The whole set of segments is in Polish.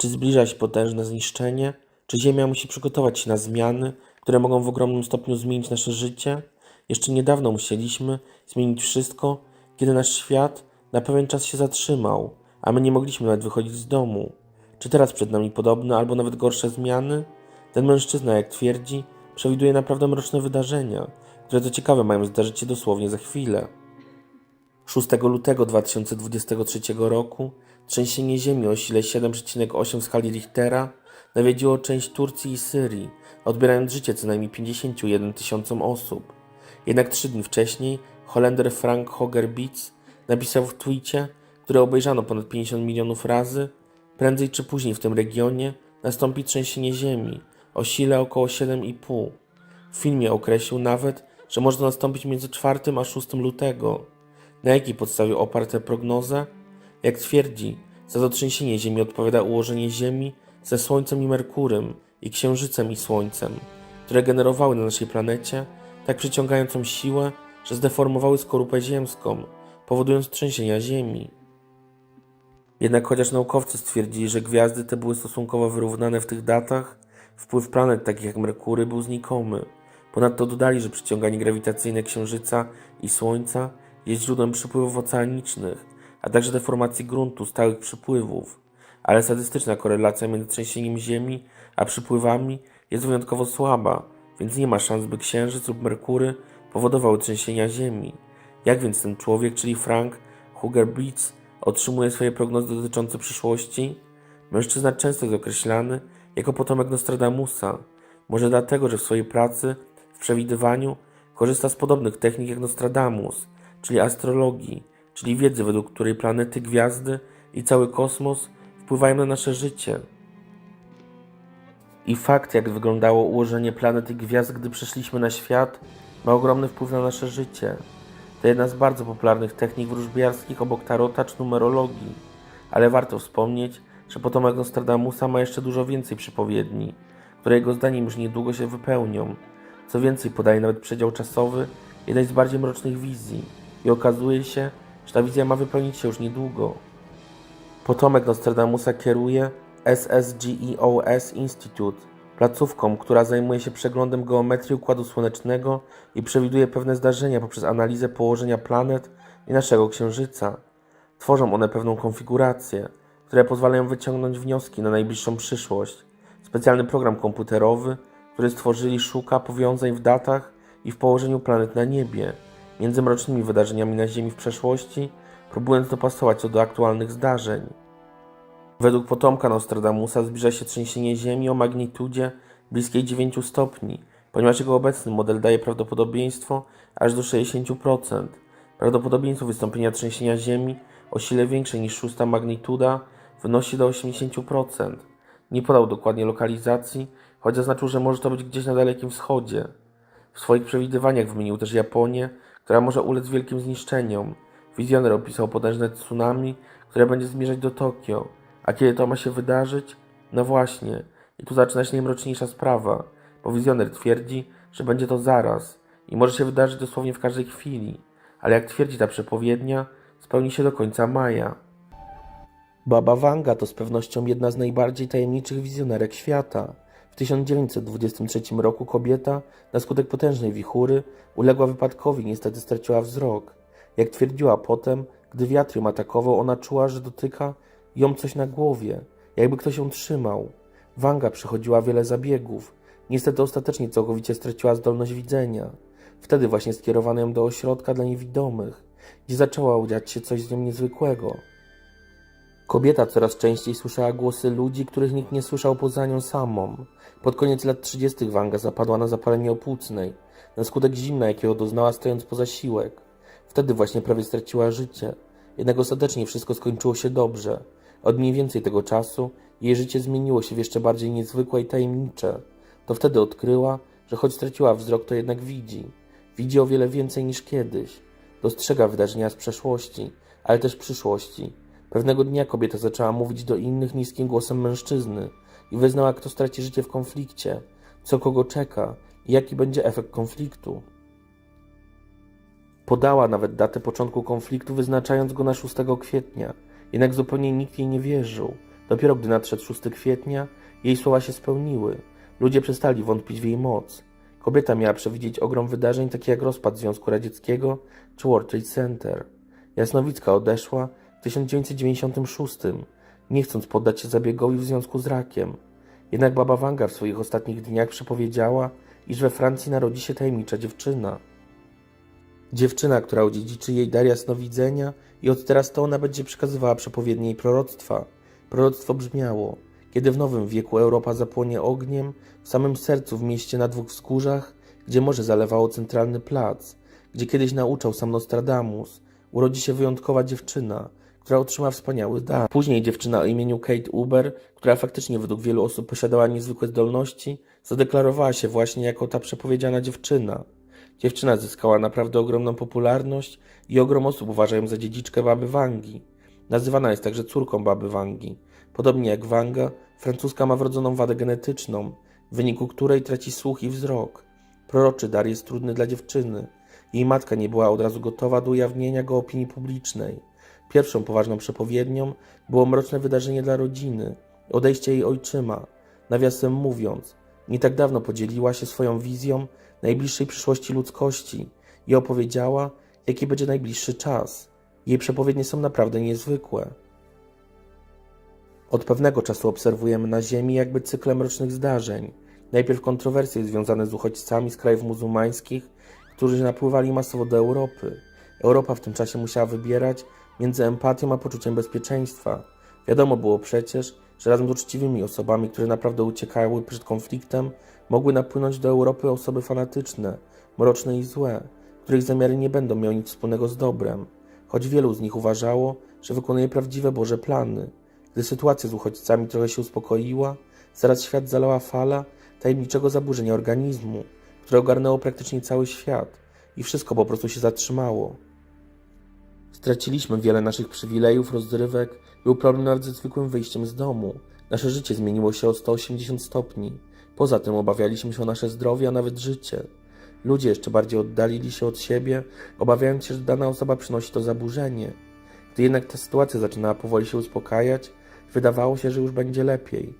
Czy zbliża się potężne zniszczenie? Czy Ziemia musi przygotować się na zmiany, które mogą w ogromnym stopniu zmienić nasze życie? Jeszcze niedawno musieliśmy zmienić wszystko, kiedy nasz świat na pewien czas się zatrzymał, a my nie mogliśmy nawet wychodzić z domu. Czy teraz przed nami podobne albo nawet gorsze zmiany? Ten mężczyzna, jak twierdzi, przewiduje naprawdę mroczne wydarzenia, które co ciekawe mają zdarzyć się dosłownie za chwilę. 6 lutego 2023 roku trzęsienie ziemi o sile 7,8 w skali Richtera nawiedziło część Turcji i Syrii, odbierając życie co najmniej 51 tysiącom osób. Jednak trzy dni wcześniej Holender Frank Hoger Beats napisał w tweetie, który obejrzano ponad 50 milionów razy, prędzej czy później w tym regionie nastąpi trzęsienie ziemi o sile około 7,5. W filmie określił nawet, że może to nastąpić między 4 a 6 lutego. Na jakiej podstawie oparte prognozę? Jak twierdzi, za to trzęsienie Ziemi odpowiada ułożenie Ziemi ze Słońcem i Merkurem i Księżycem i Słońcem, które generowały na naszej planecie tak przyciągającą siłę, że zdeformowały skorupę ziemską, powodując trzęsienia Ziemi. Jednak chociaż naukowcy stwierdzili, że gwiazdy te były stosunkowo wyrównane w tych datach, wpływ planet takich jak Merkury był znikomy. Ponadto dodali, że przyciąganie grawitacyjne Księżyca i Słońca jest źródłem przypływów oceanicznych, a także deformacji gruntu stałych przypływów. Ale statystyczna korelacja między trzęsieniem Ziemi a przypływami jest wyjątkowo słaba, więc nie ma szans, by Księżyc lub Merkury powodowały trzęsienia Ziemi. Jak więc ten człowiek, czyli Frank Huger Beats, otrzymuje swoje prognozy dotyczące przyszłości? Mężczyzna często jest określany jako potomek Nostradamusa. Może dlatego, że w swojej pracy, w przewidywaniu, korzysta z podobnych technik jak Nostradamus, czyli astrologii, czyli wiedzy, według której planety, gwiazdy i cały kosmos wpływają na nasze życie. I fakt, jak wyglądało ułożenie planet i gwiazd, gdy przyszliśmy na świat, ma ogromny wpływ na nasze życie. To jedna z bardzo popularnych technik wróżbiarskich obok tarota czy numerologii. Ale warto wspomnieć, że potomek Nostradamusa ma jeszcze dużo więcej przypowiedni, które jego zdaniem już niedługo się wypełnią. Co więcej, podaje nawet przedział czasowy jednej z bardziej mrocznych wizji. I okazuje się, że ta wizja ma wypełnić się już niedługo. Potomek Nostradamusa kieruje SSGEOS Institute, placówką, która zajmuje się przeglądem geometrii Układu Słonecznego i przewiduje pewne zdarzenia poprzez analizę położenia planet i naszego Księżyca. Tworzą one pewną konfigurację, które pozwalają wyciągnąć wnioski na najbliższą przyszłość. Specjalny program komputerowy, który stworzyli, szuka powiązań w datach i w położeniu planet na niebie, między mrocznymi wydarzeniami na Ziemi w przeszłości, próbując dopasować to do aktualnych zdarzeń. Według potomka Nostradamusa zbliża się trzęsienie Ziemi o magnitudzie bliskiej 9 stopni, ponieważ jego obecny model daje prawdopodobieństwo aż do 60%. Prawdopodobieństwo wystąpienia trzęsienia Ziemi o sile większej niż szósta magnituda wynosi do 80%. Nie podał dokładnie lokalizacji, choć zaznaczył, że może to być gdzieś na Dalekim Wschodzie. W swoich przewidywaniach wymienił też Japonię, która może ulec wielkim zniszczeniom. Wizjoner opisał potężne tsunami, które będzie zmierzać do Tokio. A kiedy to ma się wydarzyć? No właśnie, i tu zaczyna się najmroczniejsza sprawa, bo wizjoner twierdzi, że będzie to zaraz i może się wydarzyć dosłownie w każdej chwili, ale jak twierdzi ta przepowiednia, spełni się do końca maja. Baba Wanga to z pewnością jedna z najbardziej tajemniczych wizjonerek świata. W 1923 roku kobieta, na skutek potężnej wichury, uległa wypadkowi i niestety straciła wzrok. Jak twierdziła potem, gdy wiatr ją atakował, ona czuła, że dotyka ją coś na głowie, jakby ktoś ją trzymał. Wanga przechodziła wiele zabiegów. Niestety ostatecznie całkowicie straciła zdolność widzenia. Wtedy właśnie skierowano ją do ośrodka dla niewidomych, gdzie zaczęło dziać się coś z nią niezwykłego. Kobieta coraz częściej słyszała głosy ludzi, których nikt nie słyszał poza nią samą. Pod koniec lat 30. Wanga zapadła na zapalenie opłucnej, na skutek zimna, jakiego doznała stojąc poza siłek. Wtedy właśnie prawie straciła życie. Jednak ostatecznie wszystko skończyło się dobrze. Od mniej więcej tego czasu jej życie zmieniło się w jeszcze bardziej niezwykłe i tajemnicze. To wtedy odkryła, że choć straciła wzrok, to jednak widzi. Widzi o wiele więcej niż kiedyś. Dostrzega wydarzenia z przeszłości, ale też przyszłości. Pewnego dnia kobieta zaczęła mówić do innych niskim głosem mężczyzny i wyznała, kto straci życie w konflikcie, co kogo czeka i jaki będzie efekt konfliktu. Podała nawet datę początku konfliktu, wyznaczając go na 6 kwietnia, jednak zupełnie nikt jej nie wierzył. Dopiero gdy nadszedł 6 kwietnia, jej słowa się spełniły. Ludzie przestali wątpić w jej moc. Kobieta miała przewidzieć ogrom wydarzeń, takich jak rozpad Związku Radzieckiego czy World Trade Center. Jasnowicka odeszła w 1996, nie chcąc poddać się zabiegowi w związku z rakiem. Jednak baba Wanga w swoich ostatnich dniach przepowiedziała, iż we Francji narodzi się tajemnicza dziewczyna. Dziewczyna, która odziedziczy jej dar jasnowidzenia i od teraz to ona będzie przekazywała przepowiednie jej proroctwa. Proroctwo brzmiało, kiedy w nowym wieku Europa zapłonie ogniem, w samym sercu w mieście na dwóch wzgórzach, gdzie morze zalewało centralny plac, gdzie kiedyś nauczał sam Nostradamus, urodzi się wyjątkowa dziewczyna, która otrzyma wspaniały dar. Później dziewczyna o imieniu Kate Uber, która faktycznie według wielu osób posiadała niezwykłe zdolności, zadeklarowała się właśnie jako ta przepowiedziana dziewczyna. Dziewczyna zyskała naprawdę ogromną popularność i ogrom osób uważa ją za dziedziczkę baby Wangi. Nazywana jest także córką baby Wangi. Podobnie jak Wanga, francuska ma wrodzoną wadę genetyczną, w wyniku której traci słuch i wzrok. Proroczy dar jest trudny dla dziewczyny. Jej matka nie była od razu gotowa do ujawnienia go opinii publicznej. Pierwszą poważną przepowiednią było mroczne wydarzenie dla rodziny odejście jej ojczyma. Nawiasem mówiąc, nie tak dawno podzieliła się swoją wizją najbliższej przyszłości ludzkości i opowiedziała, jaki będzie najbliższy czas. Jej przepowiednie są naprawdę niezwykłe. Od pewnego czasu obserwujemy na Ziemi jakby cykle mrocznych zdarzeń. Najpierw kontrowersje związane z uchodźcami z krajów muzułmańskich, którzy napływali masowo do Europy. Europa w tym czasie musiała wybierać między empatią a poczuciem bezpieczeństwa. Wiadomo było przecież, że razem z uczciwymi osobami, które naprawdę uciekały przed konfliktem, mogły napłynąć do Europy osoby fanatyczne, mroczne i złe, których zamiary nie będą miały nic wspólnego z dobrem, choć wielu z nich uważało, że wykonuje prawdziwe Boże plany. Gdy sytuacja z uchodźcami trochę się uspokoiła, zaraz świat zalała fala tajemniczego zaburzenia organizmu, które ogarnęło praktycznie cały świat i wszystko po prostu się zatrzymało. Straciliśmy wiele naszych przywilejów, rozrywek, był problem nawet ze zwykłym wyjściem z domu. Nasze życie zmieniło się o 180 stopni. Poza tym obawialiśmy się o nasze zdrowie, a nawet życie. Ludzie jeszcze bardziej oddalili się od siebie, obawiając się, że dana osoba przynosi to zaburzenie. Gdy jednak ta sytuacja zaczynała powoli się uspokajać, wydawało się, że już będzie lepiej.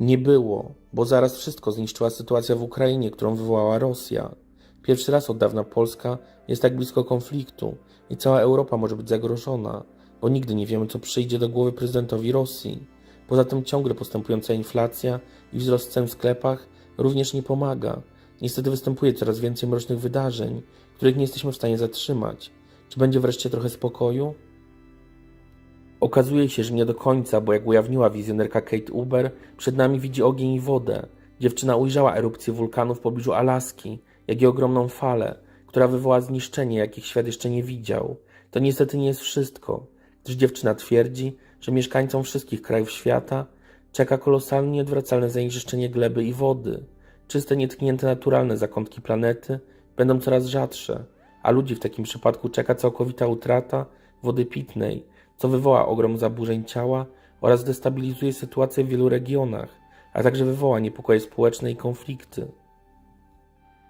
Nie było, bo zaraz wszystko zniszczyła sytuacja w Ukrainie, którą wywołała Rosja. Pierwszy raz od dawna Polska jest tak blisko konfliktu i cała Europa może być zagrożona, bo nigdy nie wiemy, co przyjdzie do głowy prezydentowi Rosji. Poza tym ciągle postępująca inflacja i wzrost cen w sklepach również nie pomaga. Niestety występuje coraz więcej mrocznych wydarzeń, których nie jesteśmy w stanie zatrzymać. Czy będzie wreszcie trochę spokoju? Okazuje się, że nie do końca, bo jak ujawniła wizjonerka Kate Uber, przed nami widzi ogień i wodę. Dziewczyna ujrzała erupcję wulkanu w pobliżu Alaski, jak i ogromną falę, która wywoła zniszczenie, jakich świat jeszcze nie widział. To niestety nie jest wszystko, gdyż dziewczyna twierdzi, że mieszkańcom wszystkich krajów świata czeka kolosalnie nieodwracalne zanieczyszczenie gleby i wody. Czyste, nietknięte, naturalne zakątki planety będą coraz rzadsze, a ludzi w takim przypadku czeka całkowita utrata wody pitnej, co wywoła ogrom zaburzeń ciała oraz destabilizuje sytuację w wielu regionach, a także wywoła niepokoje społeczne i konflikty.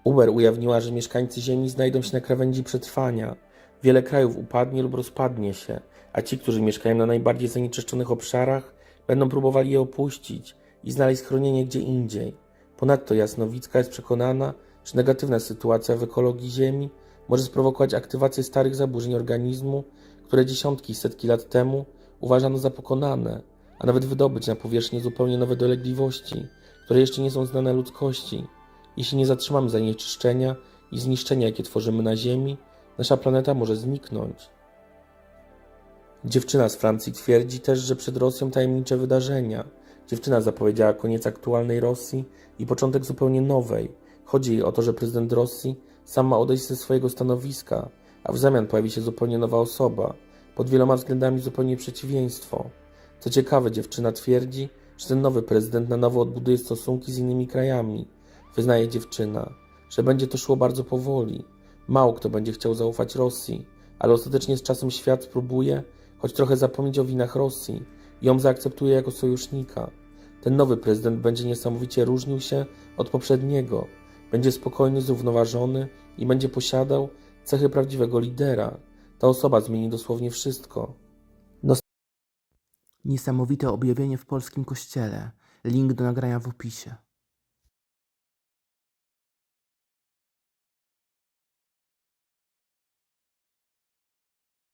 Uber ujawniła, że mieszkańcy Ziemi znajdą się na krawędzi przetrwania. Wiele krajów upadnie lub rozpadnie się, a ci, którzy mieszkają na najbardziej zanieczyszczonych obszarach, będą próbowali je opuścić i znaleźć schronienie gdzie indziej. Ponadto Jasnowicka jest przekonana, że negatywna sytuacja w ekologii Ziemi może sprowokować aktywację starych zaburzeń organizmu, które dziesiątki i setki lat temu uważano za pokonane, a nawet wydobyć na powierzchnię zupełnie nowe dolegliwości, które jeszcze nie są znane ludzkości. Jeśli nie zatrzymamy zanieczyszczenia i zniszczenia, jakie tworzymy na Ziemi, nasza planeta może zniknąć. Dziewczyna z Francji twierdzi też, że przed Rosją tajemnicze wydarzenia. Dziewczyna zapowiedziała koniec aktualnej Rosji i początek zupełnie nowej. Chodzi jej o to, że prezydent Rosji sam ma odejść ze swojego stanowiska, a w zamian pojawi się zupełnie nowa osoba, pod wieloma względami zupełnie przeciwieństwo. Co ciekawe, dziewczyna twierdzi, że ten nowy prezydent na nowo odbuduje stosunki z innymi krajami. Wyznaje dziewczyna, że będzie to szło bardzo powoli. Mało kto będzie chciał zaufać Rosji, ale ostatecznie z czasem świat spróbuje choć trochę zapomnieć o winach Rosji i ją zaakceptuje jako sojusznika. Ten nowy prezydent będzie niesamowicie różnił się od poprzedniego. Będzie spokojny, zrównoważony i będzie posiadał cechy prawdziwego lidera. Ta osoba zmieni dosłownie wszystko. Niesamowite objawienie w polskim kościele. Link do nagrania w opisie.